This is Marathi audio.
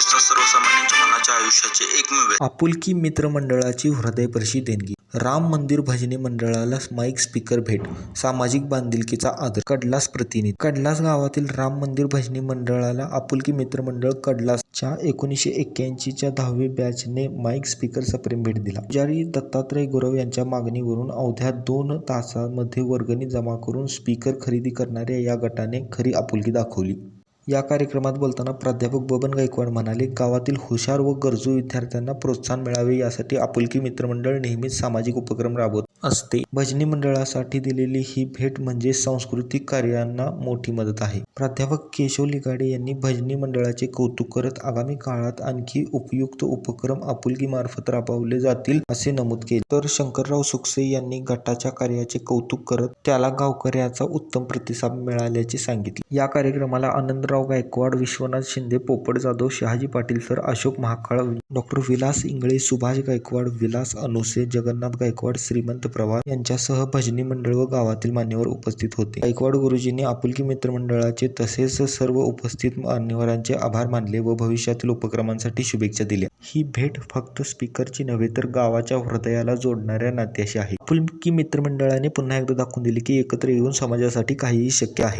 चोवीस तास सर्वसामान्यांच्या मनाच्या आयुष्याचे एकमेव आपुलकी मित्रमंडळाची हृदयपर्शी देणगी. राम मंदिर भजनी मंडळाला माईक स्पीकर भेट. सामाजिक बांधिलकीचा आदर. कडलास प्रतिनिधी. कडलास गावातील राम मंदिर भजनी मंडळाला आपुलकी मित्रमंडळ कडलासच्या एकोणीसशे एक्क्याऐंशीच्या दहावी बॅचने माईक स्पीकर सप्रेम भेट दिला. पुजारी दत्तात्रय गुरव यांच्या मागणीवरून अवघ्या दोन तासामध्ये वर्गणी जमा करून स्पीकर खरेदी करणाऱ्या या गटाने खरी आपुलकी दाखवली. या कार्यक्रमात बोलताना प्राध्यापक बबन गायकवाड म्हणाले गावातील हुशार व गरजू विद्यार्थ्यांना प्रोत्साहन मिळावे यासाठी आपुलकी मित्रमंडळ नेहमीच सामाजिक उपक्रम राबवत असते. भजनी मंडळासाठी दिलेली ही भेट म्हणजे सांस्कृतिक कार्यांना मोठी मदत आहे. प्राध्यापक केशव लिगाडे यांनी भजनी मंडळाचे कौतुक करत आगामी काळात आणखी उपयुक्त उपक्रम आपुलकी मार्फत राबवले जातील असे नमूद केले. तर शंकरराव सुकसे यांनी गटाच्या कार्याचे कौतुक करत त्याला गावकऱ्याचा उत्तम प्रतिसाद मिळाल्याचे सांगितले. या कार्यक्रमाला आनंद यशवंतराव गायकवाड विश्वनाथ शिंदे पोपट जाधव शहाजी पाटील सर अशोक महाकाळ डॉक्टर विलास इंगळे सुभाष गायकवाड विलास अनुसे जगन्नाथ गायकवाड श्रीमंत पवार यांच्यासह भजनी मंडळ व गावातील मान्यवर उपस्थित होते. गायकवाड गुरुजींनी आपुलकी मित्रमंडळाचे तसेच सर्व उपस्थित मान्यवरांचे आभार मानले व भविष्यातील उपक्रमांसाठी शुभेच्छा दिल्या. ही भेट फक्त स्पीकरची नव्हे तर गावाच्या हृदयाला जोडणाऱ्या नात्याशी आहे. आपुलकी मित्रमंडळाने पुन्हा एकदा दाखवून दिले की एकत्र येऊन समाजासाठी काहीही शक्य आहे.